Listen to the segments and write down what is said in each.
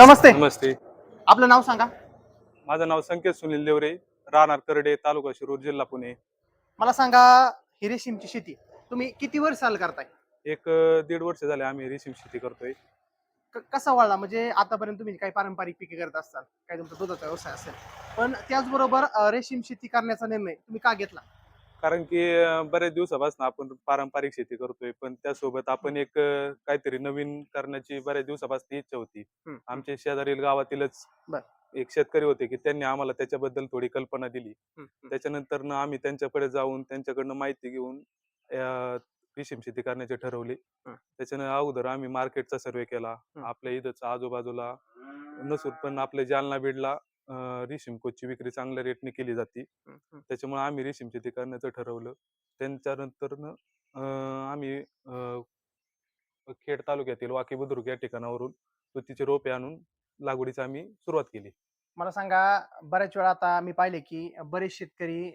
नमस्ते. नमस्ते. आपलं नाव सांगा. माझं नाव संकेत सुनील देवरे राहणार करडे तालुका शिरूर जिल्हा पुणे. मला सांगा ही रेशीमची शेती तुम्ही किती वर्ष साल करताय? एक अं, दीड वर्ष झाले आम्ही रेशीम शेती करतोय. क- कसा वळला म्हणजे आतापर्यंत तुम्ही काही पारंपरिक पिके करत असताल काही तुमचा दुधाचा व्यवसाय असेल. पण त्याचबरोबर अं, रेशीम शेती करण्याचा निर्णय तुम्ही का घेतला? कारण की बऱ्याच दिवसापासून आपण पारंपरिक शेती करतोय पण त्यासोबत आपण एक काहीतरी नवीन करण्याची बऱ्याच दिवसापासून इच्छा होती. आमच्या शेजारील गावातीलच. एक शेतकरी होते की त्यांनी आम्हाला त्याच्याबद्दल थोडी कल्पना दिली. त्याच्यानंतर ना आम्ही त्यांच्याकडे जाऊन त्यांच्याकडनं माहिती घेऊन रेशीम शेती करण्याचे ठरवले. त्याच्यानं अगोदर आम्ही मार्केटचा सर्वे केला. आपल्या इथंच आजूबाजूला नसून पण आपल्या जालना बीडला रेशीम कोचची विक्री चांगल्या रेटने केली जाते. त्याच्यामुळे आम्ही रेशीम शेती करण्याचं ठरवलं. त्यांच्यानंतर आम्ही खेड तालुक्यातील वाकी बुद्रुक या ठिकाणावरून तुतीचे रोपे आणून लागवडीची आम्ही सुरुवात केली. मला सांगा बऱ्याच वेळा आता मी पाहिले की बरेच शेतकरी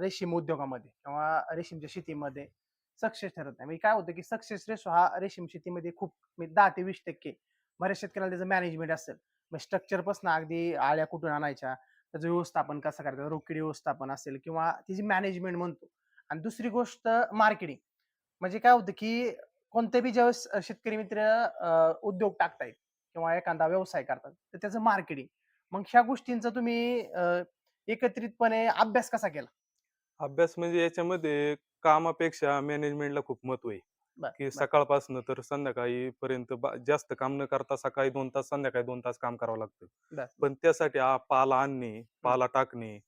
रेशीम उद्योगामध्ये किंवा रेशीमच्या शेतीमध्ये सक्सेस ठरत नाही. म्हणजे काय होतं की सक्सेस रेशो हा रेशीम शेतीमध्ये खूप म्हणजे दहा ते वीस टक्के बऱ्याच शेतकऱ्याला त्याचं मॅनेजमेंट असेल. मग स्ट्रक्चरपासून अगदी आळ्या कुठून आणायच्या? त्याचं व्यवस्थापन कसं करायचं? रोकडी व्यवस्थापन असेल किंवा तिची मॅनेजमेंट म्हणतो. आणि दुसरी गोष्ट मार्केटिंग म्हणजे काय होतं की कोणते बी ज्यावेळेस शेतकरी मित्र उद्योग टाकतायत किंवा एखादा व्यवसाय करतात तर त्याचं मार्केटिंग मग ह्या गोष्टींचा तुम्ही एकत्रितपणे अभ्यास कसा केला? अभ्यास म्हणजे याच्यामध्ये कामापेक्षा मॅनेजमेंटला खूप महत्त्व आहे. बर, की बर. सकाळपासून तर संध्याकाळी पर्यंत जास्त काम न करता सकाळी दोन तास संध्याकाळी दोन तास काम करावं लागतं बर. पण त्यासाठी आ- पाला आणणे पाला टाकणे.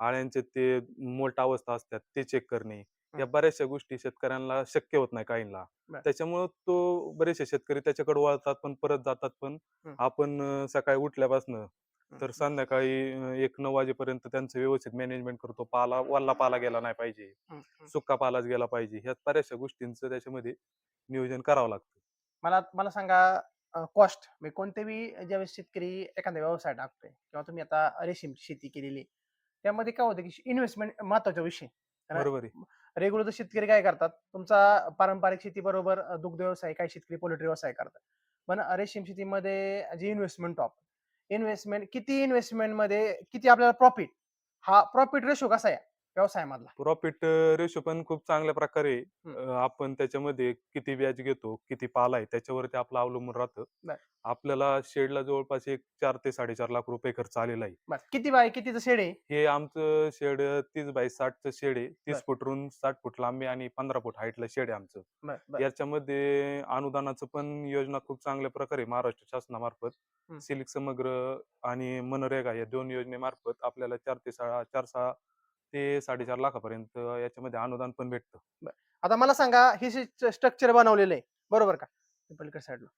आळ्यांचे ते मोल्ट अवस्था असतात ते चेक करणे या बऱ्याचशा गोष्टी शेतकऱ्यांना शक्य होत नाही काहींना बर. त्याच्यामुळे तो बरेचसे शेतकरी त्याच्याकडे वळतात पण परत जातात पण. आपण अं, सकाळी उठल्यापासून तर. संध्याकाळी एक नऊ वाजेपर्यंत त्यांचं व्यवस्थित मॅनेजमेंट करतो. पाला वल्ला पाला गेला नाही पाहिजे. सुक्का पालाच गेला पाहिजे. ह्या बऱ्याचशा गोष्टींचं त्याच्यामध्ये नियोजन करावं लागतं. मला मला सांगा कॉस्ट म्हणजे कोणते बी ज्यावेळेस शेतकरी एखादा व्यवसाय टाकतोय किंवा तुम्ही आता रेशीम शेती केलेली त्यामध्ये काय होतं की इन्व्हेस्टमेंट महत्त्वाचा विषय. बरोबर रेग्युलर शेतकरी काय करतात तुमचा पारंपरिक शेतीबरोबर अं, दुग्ध व्यवसाय काही शेतकरी पोल्ट्री व्यवसाय करतात. पण रेशीम शेतीमध्ये जी इन्व्हेस्टमेंट टॉप इन्व्हेस्टमेंट किती इन्व्हेस्टमेंटमध्ये किती आपल्याला प्रॉफिट? हा प्रॉफिट रेशो कसा आहे? व्यवसायामधला प्रॉफिट रेशो पण खूप चांगल्या प्रकारे. अं, आपण त्याच्यामध्ये किती व्याज घेतो किती पाला आहे त्याच्यावरती आपलं अवलंबून राहतं बर. आपल्याला शेडला जवळपास एक चार ते साडेचार लाख रुपये खर्च आलेला आहे किती बाय कितीचं शेड आहे हे आमचं शेड तीस बाय साठचं शेड आहे बर. तीस फूट रुंद साठ फूट लांबी आणि पंधरा फूट हाईटला शेड आहे आमचं बर, बर. याच्यामध्ये अनुदानाचं पण योजना खूप चांगल्या प्रकारे महाराष्ट्र शासनामार्फत. सिलिक समग्र आणि मनरेगा या दोन योजनेमार्फत आपल्याला चार ते सहा चार सहा ते साडेचार लाखापर्यंत याच्यामध्ये अनुदान पण भेटतं. आता मला सांगा हे स्ट्रक्चर बनवलेलं आहे बरोबर का? पलीकडे साईडला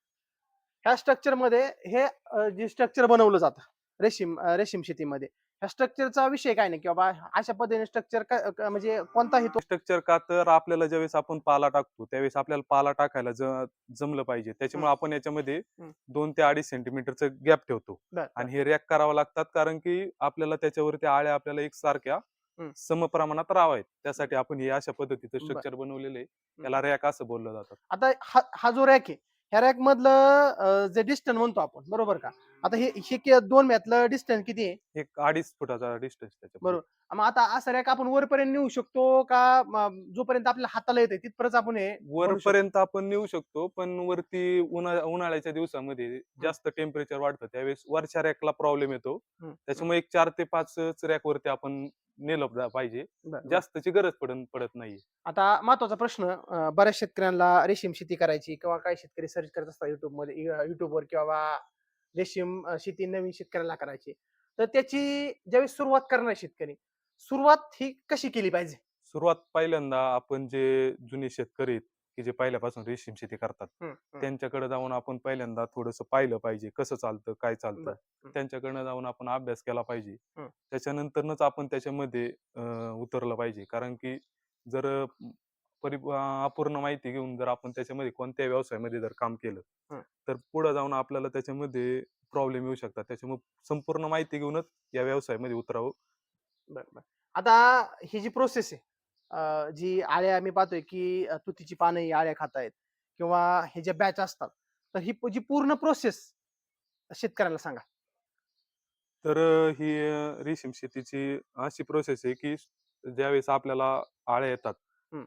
ह्या स्ट्रक्चरमध्ये हे जे स्ट्रक्चर बनवलं जातं रेशीम रेशीम शेतीमध्ये ह्या स्ट्रक्चरचा विषय काय नाही? की बाबा अशा पद्धतीने स्ट्रक्चर म्हणजे कोणताही तो स्ट्रक्चर का तर आपल्याला ज्यावेळेस आपण पाला टाकतो त्यावेळेस आपल्याला पाला टाकायला जमलं पाहिजे. त्याच्यामुळे आपण याच्यामध्ये. दोन ते अडीच सेंटीमीटरचं गॅप ठेवतो. आणि हे रॅक करावं लागतात कारण की आपल्याला त्याच्यावरती आळ्या आपल्याला एक सारख्या. समप्रमाणात राहावेत. त्यासाठी आपण हे अशा पद्धतीचं. स्ट्रक्चर बनवलेलं आहे. त्याला रॅक असं बोललं जातं. आता हा हा जो रॅक आहे ह्या रॅक मधलं जे डिस्टन्स म्हणतो आपण बरोबर का? आता हे हे के- दोन मॅथलं डिस्टन्स किती आहे एक अडीच फुटाचा डिस्टन्स त्याच्या बरोबर. मग आता असं रॅक आपण वरपर्यंत नेऊ शकतो का म, जोपर्यंत आपल्या हाताला येते तिथपर्यंत आपण हे? वरपर्यंत आपण नेऊ शकतो पण वरती उन्हा उन्हाळ्याच्या दिवसामध्ये जास्त टेम्परेचर वाढतं त्यावेळेस वरच्या रॅकला प्रॉब्लेम येतो हम्म. त्याच्यामुळे एक चार ते पाच रॅक वरती आपण नेलं जा- पाहिजे बरं, बरं. जास्तची गरज पडत पडत नाही आता महत्त्वाचा प्रश्न अं, बऱ्याच शेतकऱ्यांना रेशीम शेती करायची किंवा काही शेतकरी सर्च करत असतात युट्यूबमध्ये युट्यूबवर किंवा रेशीम शेती नवीन शेतकऱ्याला करायची तर त्याची ज्यावेळेस सुरुवात करणार शेतकरी सुरुवात ही कशी केली पाहिजे सुरुवात पहिल्यांदा आपण जे जुने शेतकरी आहेत की जे पहिल्यापासून रेशीम शेती करतात हम्म. त्यांच्याकडे जाऊन आपण पहिल्यांदा थोडस पाहिलं पाहिजे कसं चालतं काय चालतं. त्यांच्याकडनं जाऊन आपण अभ्यास केला पाहिजे. त्याच्यानंतरच आपण त्याच्यामध्ये अं, उतरलं पाहिजे कारण की जर परि अपूर्ण माहिती घेऊन जर आपण त्याच्यामध्ये कोणत्याही व्यवसायामध्ये जर काम केलं. तर पुढे जाऊन आपल्याला त्याच्यामध्ये प्रॉब्लेम येऊ शकतात त्याच्यामुळे संपूर्ण माहिती घेऊनच या व्यवसायामध्ये उतरावं बरं बरं आता ही जी प्रोसेस आहे जी आळ्या मी पाहतोय की तुतीची पानं ही आळ्या खातायत किंवा हे जे बॅच असतात तर ही जी पूर्ण प्रोसेस शेतकऱ्यांना सांगा तर ही रेशीम शेतीची अशी प्रोसेस आहे की ज्यावेळेस आपल्याला आळ्या येतात.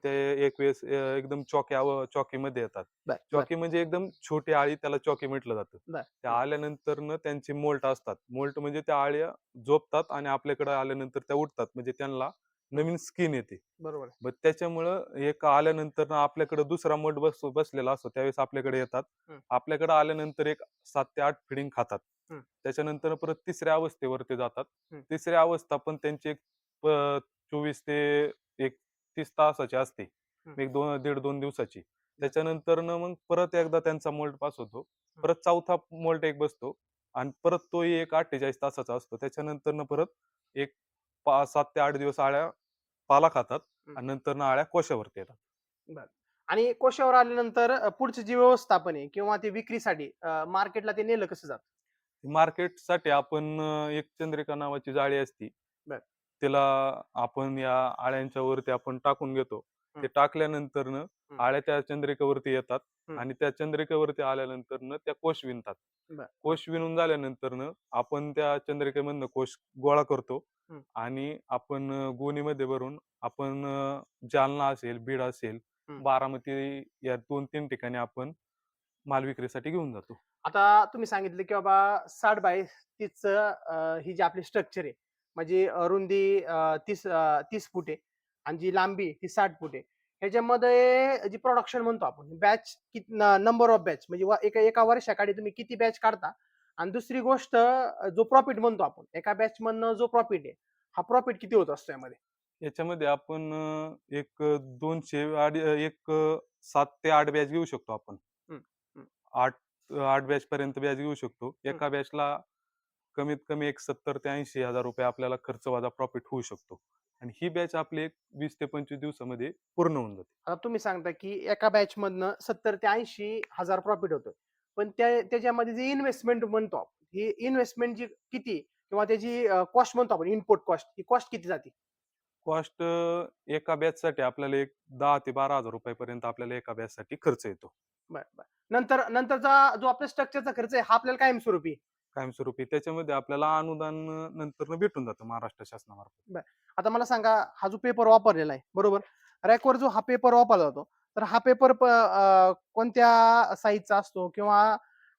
ते एक वेळेस अ, एकदम चॉक्या चॉकीमध्ये येतात. चॉकी म्हणजे एकदम छोटी आळी त्याला चॉकी म्हटलं जातं. त्या. आल्यानंतर न त्यांची मोल्ट असतात. मोल्ट म्हणजे त्या आळ्या झोपतात आणि आपल्याकडे आल्यानंतर त्या उठतात म्हणजे त्यांना नवीन स्किन येते. बरोबर. मग त्याच्यामुळं एक आल्यानंतर ना आपल्याकडे दुसरा मोल्ट बस बसलेला असतो. त्यावेळेस आपल्याकडे येतात. आपल्याकडे आल्यानंतर एक सात ते आठ फिडिंग खातात. त्याच्यानंतर परत तिसऱ्या अवस्थेवर ते जातात. तिसरी अवस्था पण त्यांची एक चोवीस ते एक तीस तासाची असते. एक दोन दीड दोन दिवसाची. त्याच्यानंतर न मग परत एकदा त्यांचा मोल्ट पास होतो. परत चौथा मोल्ट एक बसतो आणि परत तोही एक अठ्ठेचाळीस तासाचा असतो. त्याच्यानंतर न परत एक सात ते आठ दिवस आळ्या पाला खातात. आणि नंतर आळ्या कोशावरती येतात. आणि कोशावर आल्यानंतर पुढचं जे व्यवस्थापन आहे किंवा ते विक्रीसाठी मार्केटला ते नेलं कसं जात? मार्केटसाठी आपण एक चंद्रिका नावाची जाळी असती. त्याला आपण या आळ्यांच्या वरती आपण टाकून घेतो ते. टाकल्यानंतर. आळ्या त्या चंद्रिकेवरती येतात. आणि त्या चंद्रिकेवरती आल्यानंतर त्या कोश विणतात. कोश विणून झाल्यानंतर आपण त्या चंद्रिकेमधनं कोश गोळा करतो. आणि आपण गोणीमध्ये भरून आपण जालना असेल बीड असेल. बारामती या दोन तीन ठिकाणी आपण माल विक्रीसाठी घेऊन जातो आता तुम्ही सांगितलं की बाबा साठ बाय तीस ही जी आपली स्ट्रक्चर आहे म्हणजे रुंदी तीस तीस फूट आणि जी लांबी ती साठ फूट. ह्याच्यामध्ये जी प्रोडक्शन म्हणतो आपण बॅच नंबर ऑफ बॅच म्हणजे एका एका वर्षाकाळी तुम्ही किती बॅच काढता आणि दुसरी गोष्ट जो प्रॉफिट म्हणतो आपण एका बॅच मधनं जो प्रॉफिट आहे हा प्रॉफिट किती होत असतो यामध्ये? याच्यामध्ये आपण एक दोनशे एक सात ते आठ बॅच घेऊ शकतो आपण. आठ आठ बॅच पर्यंत बॅच घेऊ शकतो. एका बॅचला कमीत कमी एक सत्तर ते ऐंशी हजार रुपये आपल्याला खर्च वजा प्रॉफिट होऊ शकतो. आणि ही बॅच आपली एक वीस ते पंचवीस दिवसामध्ये पूर्ण होऊन जाते. आता तुम्ही सांगता की एका बॅच मधनं सत्तर ते ऐंशी हजार प्रॉफिट होतं पण त्या त्याच्यामध्ये जी इन्व्हेस्टमेंट म्हणतो ही इन्व्हेस्टमेंट जी किती किंवा त्याची कॉस्ट म्हणतो आपण इनपुट कॉस्ट ही कॉस्ट किती जाते? कॉस्ट एका बॅच साठी आपल्याला एक दहा ते बारा हजार रुपयापर्यंत आपल्याला एका बॅच साठी खर्च येतो. बर बर. नंतर नंतरचा जो आपल्या स्ट्रक्चरचा खर्च आहे हा आपल्याला कायमस्वरूपी. कायमस्वरूपी. त्याच्यामध्ये आपल्याला अनुदान नंतर भेटून जातं महाराष्ट्र शासनामार्फत. आता मला सांगा हा जो पेपर वापरलेला आहे बरोबर? रॅकवर जो हा पेपर वापरला जातो तर हा पेपर कोणत्या साईजचा असतो किंवा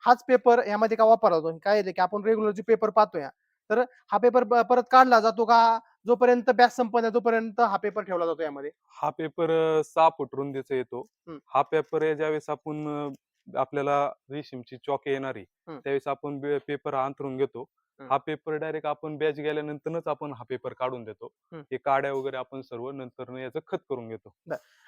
हाच पेपर यामध्ये का वापरला जातो? काय आहे की आपण रेग्युलर जे पेपर पाहतोय तर हा पेपर परत काढला जातो का? जोपर्यंत बॅच संपत नाही तोपर्यंत हा पेपर ठेवला जातो यामध्ये. हा पेपर अ, सहा फूट रुंदीचा येतो. हम्म. हा पेपर आहे ज्यावेळेस आपण आपल्याला रेशीमची चॉक येणारी. त्यावेळेस आपण पेपर अंतरून घेतो. हा पेपर डायरेक्ट आपण बॅच गेल्यानंतरच आपण हा पेपर काढून देतो. हे काड्या वगैरे आपण सर्व नंतर याचं खत करून घेतो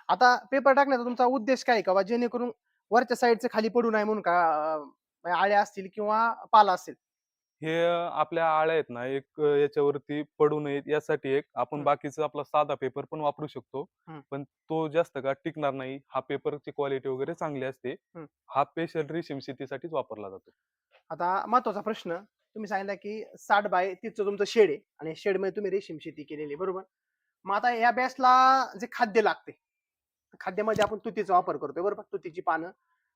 आता पेपर टाकण्याचा तुमचा उद्देश काय का जेणेकरून वरच्या साईडचे खाली पडू नये म्हणून का अं, आळ्या असतील किंवा पाला असेल हे आपल्या आळ्या आहेत ना एक याच्यावरती पडू नयेत यासाठी एक आपण. बाकीचा आपला साधा पेपर पण वापरू शकतो. हम्म. पण तो जास्त का टिकणार नाही. हा पेपरची क्वालिटी वगैरे चांगली असते. हम्म. हा स्पेशल रेशीम शेतीसाठीच वापरला जातो. आता महत्त्वाचा प्रश्न तुम्ही सांगितलं की साठ बाय तिथचं तुमचं शेड आहे आणि शेडमध्ये तुम्ही रेशीम शेती केलेली आहे, बरोबर? मग आता या बॅसला जे खाद्य लागते खाद्यामध्ये आपण तुतीचा वापर करतोय बरोबर? तुतीची पानं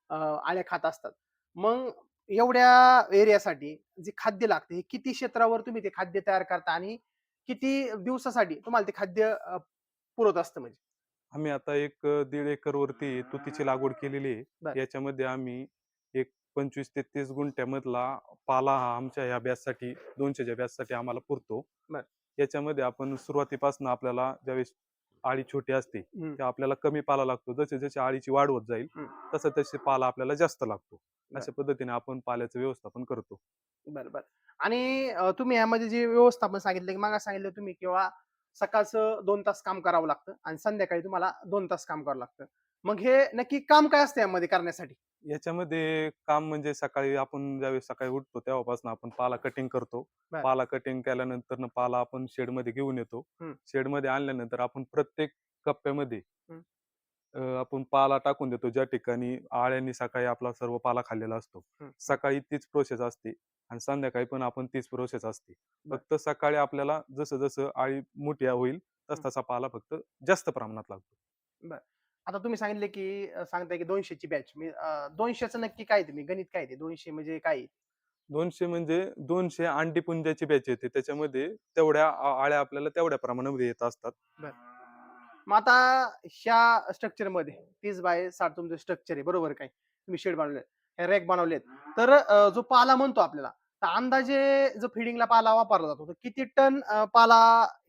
अं, आळ्या खात असतात. मग एवढ्या एरियासाठी जे खाद्य लागते हे किती क्षेत्रावर तुम्ही ते खाद्य तयार करता आणि किती दिवसासाठी तुम्हाला ते खाद्य पुरवत असतं म्हणजे आम्ही आता एक दीड एकर वरती तुतीची लागवड केलेली. आहे याच्यामध्ये आम्ही एक पंचवीस ते तीस गुंठ्यामधला पाला हा आमच्या ह्या बॅचसाठी दोनशेच्या बॅचसाठी आम्हाला पुरतो. याच्यामध्ये आपण सुरुवातीपासून आपल्याला ज्यावेळेस आळी छोटी असते आपल्याला कमी पाला लागतो जसे जसे आळीची वाढ होत जाईल. तसं तसे पाला आपल्याला जास्त लागतो. अशा पद्धतीने आपण पाल्याचं व्यवस्थापन करतो. बरं बरं आणि तुम्ही यामध्ये जे व्यवस्थापन सांगितलं की मागा सांगितलं तुम्ही किंवा सकाळचं दोन तास काम करावं लागतं आणि संध्याकाळी तुम्हाला दोन तास काम करावं लागतं. मग हे नक्की काम काय असतं यामध्ये करण्यासाठी? याच्यामध्ये काम म्हणजे सकाळी आपण ज्यावेळेस सकाळी उठतो तेव्हापासून आपण पाला कटिंग करतो. पाला कटिंग केल्यानंतर पाला आपण शेडमध्ये घेऊन येतो. शेडमध्ये आणल्यानंतर आपण प्रत्येक कप्प्यामध्ये आपण पाला टाकून देतो ज्या ठिकाणी आळ्यांनी सकाळी आपला सर्व पाला खाल्लेला असतो. सकाळी तीच प्रोसेस असते आणि संध्याकाळी पण आपण तीच प्रोसेस असते. फक्त सकाळी आपल्याला जसं जसं आळी मोठी होईल तस. तसा पाला फक्त जास्त प्रमाणात लागतो. आता तुम्ही सांगितले की सांगताय की दोनशेची बॅच मी दोनशेचं नक्की काय तुम्ही? गणित काय ते? दोनशे म्हणजे काय दोनशे म्हणजे दोनशे अंडी पुंजाची बॅच येते. त्याच्यामध्ये तेवढ्या आळ्या आपल्याला तेवढ्या प्रमाणामध्ये येत असतात. मग आता ह्या स्ट्रक्चरमध्ये तीस बाय साठ तुमचं स्ट्रक्चर आहे बरोबर काय? तुम्ही शेड बनवले हे रॅक बनवलेत. तर जो पाला म्हणतो आपल्याला तर अंदाजे जो फिडिंगला पाला वापरला जातो तर किती टन पाला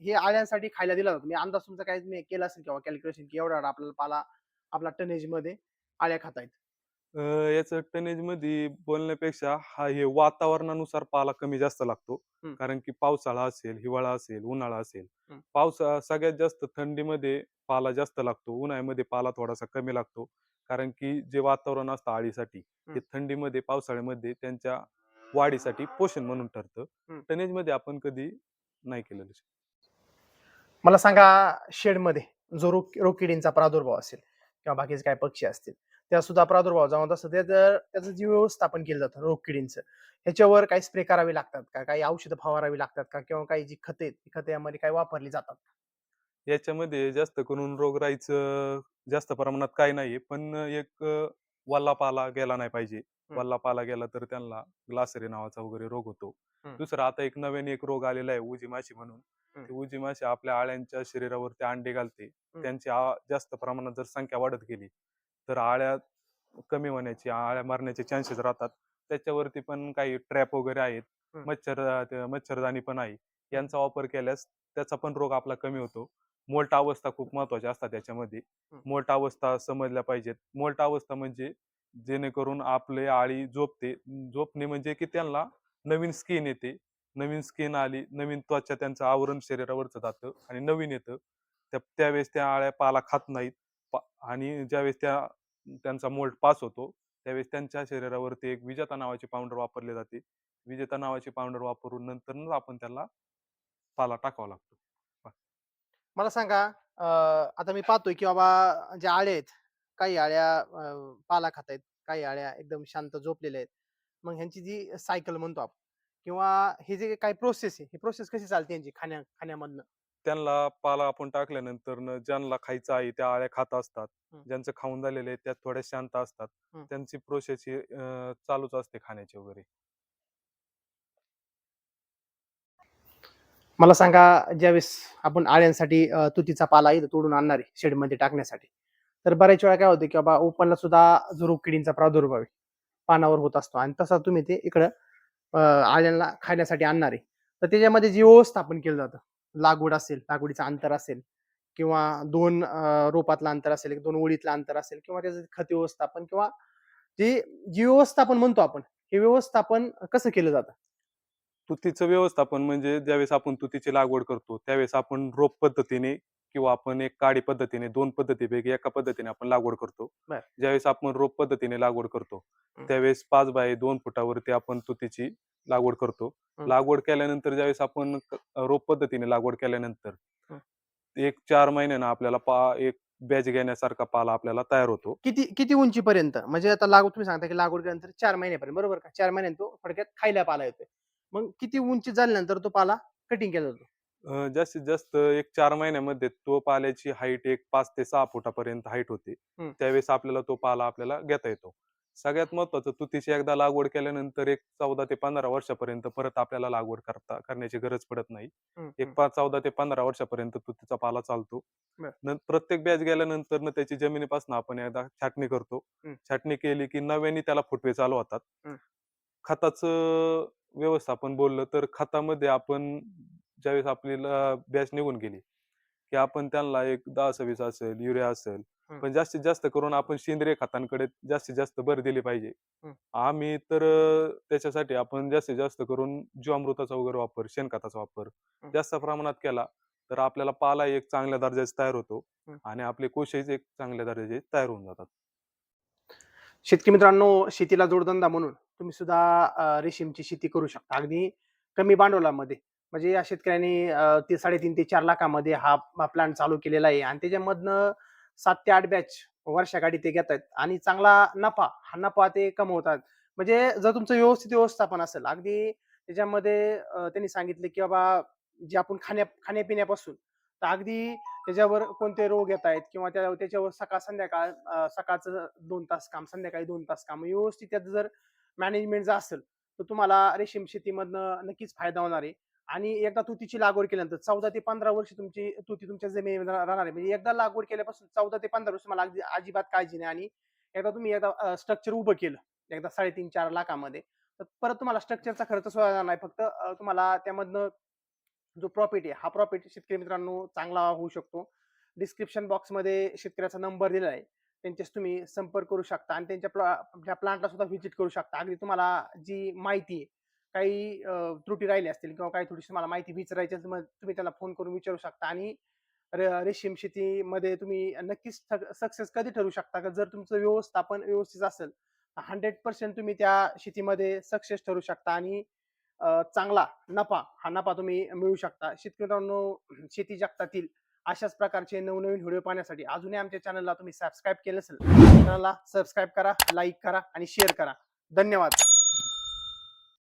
हे आळ्यांसाठी खायला दिला जातो? मी अंदाज तुमचा काय केला असेल किंवा कॅल्क्युलेशन की एवढा आपल्याला पाला आपला टनेजमध्ये आळ्या खाता अं, याचं टनेजमध्ये बोलण्यापेक्षा हा हे वातावरणानुसार पाला कमी जास्त लागतो. कारण की पावसाळा असेल हिवाळा असेल उन्हाळा असेल हम्म. पावसा सगळ्यात जास्त थंडीमध्ये पाला जास्त लागतो उन्हाळ्यामध्ये पाला थोडासा कमी लागतो कारण की जे वातावरण असतं आळीसाठी ते. थंडीमध्ये पावसाळ्यामध्ये त्यांच्या वाढीसाठी पोषण म्हणून ठरतं. टनेजमध्ये आपण कधी नाही केलेलं मला सांगा शेडमध्ये जो रोकिडींचा प्रादुर्भाव असेल किंवा बाकीचे काय पक्षी असतील त्या सुद्धा प्रादुर्भाव जाऊन तसं ते जर त्याचं जे व्यवस्थापन केलं जातं रोगकिडींचं ह्याच्यावर काही स्प्रे करावे लागतात का? काही औषधं फवारावी लागतात का? किंवा काही जी खते ती खते यामध्ये काही वापरली जातात याच्यामध्ये जास्त करून रोगराईचं जास्त प्रमाणात काही नाही पण एक वल्ला पाला गेला नाही पाहिजे. वल्ला पाला गेला तर त्यांना ग्लासरी नावाचा वगैरे रोग होतो. दुसरा आता एक नवीन एक रोग आलेला आहे उजी माशी म्हणून. उजी माशी आपल्या आळ्यांच्या शरीरावरती अंडे घालते. त्यांची जास्त प्रमाणात जर संख्या वाढत गेली तर आळ्या कमी होण्याची आळ्या मारण्याचे चान्सेस राहतात. त्याच्यावरती पण काही ट्रॅप वगैरे आहेत. मच्छर मच्छरदाणी पण आहे. यांचा वापर केल्यास त्याचा पण रोग आपला कमी होतो. मोल्ट अवस्था खूप महत्त्वाच्या असतात त्याच्यामध्ये. मोल्ट अवस्था समजल्या पाहिजेत. मोल्ट अवस्था म्हणजे जेणेकरून आपले आळी झोपते. झोपणे म्हणजे की त्यांना नवीन स्किन येते. नवीन स्किन आली नवीन त्वचा त्यांचं आवरण शरीरावरचं जातं आणि नवीन येतं. त्या त्यावेळेस त्या आळ्या पाला खात नाहीत. आणि ज्यावेळेस त्या त्यांचा मोल्ड पास होतो त्यावेळेस त्यांच्या शरीरावरती एक विजेता नावाची पावडर वापरली जाते. विजेता नावाची पावडर वापरून नंतर आपण त्याला पाला टाकावा लागतो. मला सांगा आता मी पाहतोय की बाबा ज्या आळ्या आहेत काही आळ्या पाला खात आहेत काही आळ्या एकदम शांत झोपलेल्या आहेत. मग ह्यांची जी सायकल म्हणतो आपण किंवा हे जे काही प्रोसेस आहे ही प्रोसेस कशी चालते यांची खाण्या खाण्यामधनं त्यांना पाला आपण टाकल्यानंतर ज्यांना खायचं आहे त्या आळ्या खात असतात. ज्यांचं खाऊन झालेले त्या थोड्या शांत असतात. त्यांची प्रोसेस ही चालूच असते खाण्याची वगैरे मला सांगा ज्यावेळेस आपण आळ्यांसाठी तुतीचा पाला इथं तोडून आणणार आहे शेडमध्ये टाकण्यासाठी तर बऱ्याच वेळा काय होतं की बाबा ओपनला सुद्धा जो रोगकिडींचा प्रादुर्भाव आहे पानावर होत असतो. आणि तसा तुम्ही ते इकडं अं, आळ्यांना खाण्यासाठी आणणार. आहे तर त्याच्यामध्ये जे व्यवस्थापन केलं जातं. लागवड असेल लागवडीचं अंतर असेल किंवा दोन रोपातलं अंतर असेल एक दोन ओळीतलं अंतर असेल किंवा त्याचं खत व्यवस्थापन किंवा जे जी व्यवस्थापन म्हणतो आपण हे व्यवस्थापन कसं केलं जातं? तुतीचं व्यवस्थापन म्हणजे ज्यावेळेस आपण तुतीची लागवड करतो त्यावेळेस आपण रोप पद्धतीने किंवा आपण एक काडी पद्धतीने दोन पद्धतीपैकी एका पद्धतीने आपण लागवड करतो बर. ज्यावेळेस आपण रोप पद्धतीने लागवड करतो. त्यावेळेस पाच बाय दोन फुटावरती आपण तुतीची लागवड करतो. लागवड केल्यानंतर ज्यावेळेस आपण क- रोप पद्धतीने लागवड केल्यानंतर. एक चार महिन्यानं आपल्याला पा एक बॅच घेण्यासारखा पाला आपल्याला तयार होतो किती किती उंचीपर्यंत म्हणजे आता लागवड तुम्ही सांगता की लागवड केल्यानंतर चार महिन्यापर्यंत बरोबर का चार महिन्यात तो थोडक्यात खायला पाला येतोय मग किती उंची झाल्यानंतर तो पाला कटिंग केला जातो जास्तीत जास्त एक चार महिन्यामध्ये तो पाल्याची हाईट एक पाच ते सहा फुटापर्यंत हाईट होते. त्यावेळेस आपल्याला तो पाला आपल्याला घेता येतो सगळ्यात महत्वाचं तुतीची एकदा लागवड केल्यानंतर एक चौदा ते पंधरा वर्षापर्यंत परत आपल्याला लागवड करता करण्याची गरज पडत नाही एक. पाच चौदा ते पंधरा वर्षापर्यंत तुतीचा पाला चालतो प्रत्येक बॅच गेल्यानंतर न त्याची जमिनीपासून आपण एकदा छाटणी करतो. छाटणी केली की नव्याने त्याला फुटवे चालू होतात. खताचं व्यवस्थापन बोललं तर खतामध्ये आपण ज्यावेळेस आपल्याला बॅच निघून गेली की आपण त्यांना एक दहा सव्वीस असेल युरिया असेल. पण जास्तीत जास्त करून आपण सेंद्रिय खतांकडे जास्तीत जास्त भर दिली पाहिजे. आम्ही तर अं, त्याच्यासाठी आपण जास्तीत जास्त करून जीवामृताचा वगैरे वापर शेणखताचा वापर. जास्त प्रमाणात केला तर आपल्याला पाला एक चांगल्या दर्जाचा तयार होतो. आणि आपले कोशेच एक चांगल्या दर्जाचे तयार होऊन जातात शेतकरी मित्रांनो शेतीला जोडधंदा म्हणून तुम्ही सुद्धा अं, रेशीमची शेती करू शकता अगदी कमी भांडवलामध्ये म्हणजे या शेतकऱ्यांनी ते साडेतीन ते चार लाखामध्ये हा प्लांट चालू केलेला आहे. आणि त्याच्यामधनं सात ते आठ बॅच वर्षाकाठी ते घेत आहेत आणि चांगला नफा हा नफा ते कमवतात. म्हणजे जर तुमचं व्यवस्थित व्यवस्थापन असेल अगदी त्याच्यामध्ये त्यांनी सांगितले की बाबा जे आपण खाण्या खाण्यापिण्यापासून तर अगदी त्याच्यावर कोणते रोग येत आहेत किंवा त्या त्याच्यावर सकाळ संध्याकाळ सकाळचं दोन तास काम संध्याकाळी दोन तास काम व्यवस्थित त्याचं जर मॅनेजमेंट जर असेल तर तुम्हाला रेशीम शेतीमधनं नक्कीच फायदा होणार आहे. आणि एकदा तुतीची लागवड केल्यानंतर चौदा ते पंधरा वर्ष तुमची तुती तुमच्या जमिनीमध्ये राहणार आहे. म्हणजे एकदा लागवड केल्यापासून चौदा ते पंधरा वर्ष तुम्हाला अगदी अजिबात काळजी नाही. आणि एकदा तुम्ही एकदा स्ट्रक्चर उभं केलं एकदा साडेतीन चार लाखामध्ये तर परत तुम्हाला स्ट्रक्चरचा खर्च सुद्धा येणार नाही. फक्त तुम्हाला त्यामधनं जो प्रॉफिट आहे हा प्रॉफिट शेतकरी मित्रांनो चांगला होऊ शकतो. डिस्क्रिप्शन बॉक्समध्ये शेतकऱ्याचा नंबर दिलेला आहे. त्यांच्याशी तुम्ही संपर्क करू शकता आणि त्यांच्या प्ला प्लांटला सुद्धा व्हिजिट करू शकता. अगदी तुम्हाला जी माहिती आहे काही त्रुटी राहिली असतील किंवा काही थोडीशी मला माहिती विचारायची असेल मग तुम्ही त्याला फोन करून विचारू शकता आणि र- रेशीम शेतीमध्ये तुम्ही नक्कीच सक्सेस कधी ठरू शकता का? जर तुमचं व्यवस्थापन व्यवस्थित असेल हंड्रेड पर्सेंट तुम्ही त्या शेतीमध्ये सक्सेस ठरू शकता आणि चांगला नफा हा नफा तुम्ही मिळू शकता. शेतकऱ्यांनो शेती जगतातील अशाच प्रकारचे नवनवीन व्हिडिओ पाहण्यासाठी अजूनही आमच्या चॅनलला तुम्ही सबस्क्राईब केलं असेल चॅनलला सबस्क्राईब करा लाईक करा आणि शेअर करा. धन्यवाद.